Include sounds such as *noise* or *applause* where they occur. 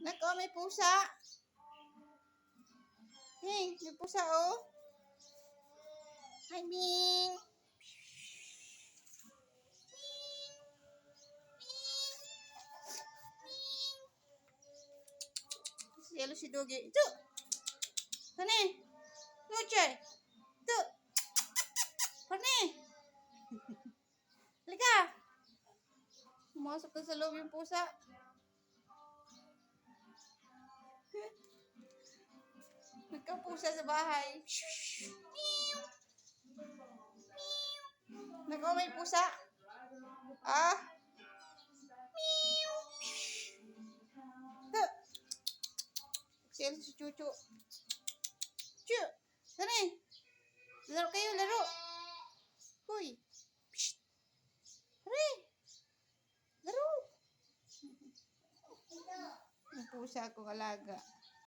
Nako, may pusa. Hey, may pusa oh. Hi, Bing. Yellow si Dogi. Ito. Kani. Muchay. Ito. Kani. *laughs* Halika. Pumasok na sa loob yung pusa. Nagkapusa sa bahay. Meow. Nako, may pusa. Ah. Meow. Siya si Chuchu. Chu. Sani. Laro kayo, laro. Hoy. Psst. Hurry. Laro. Ang pusa akong alaga.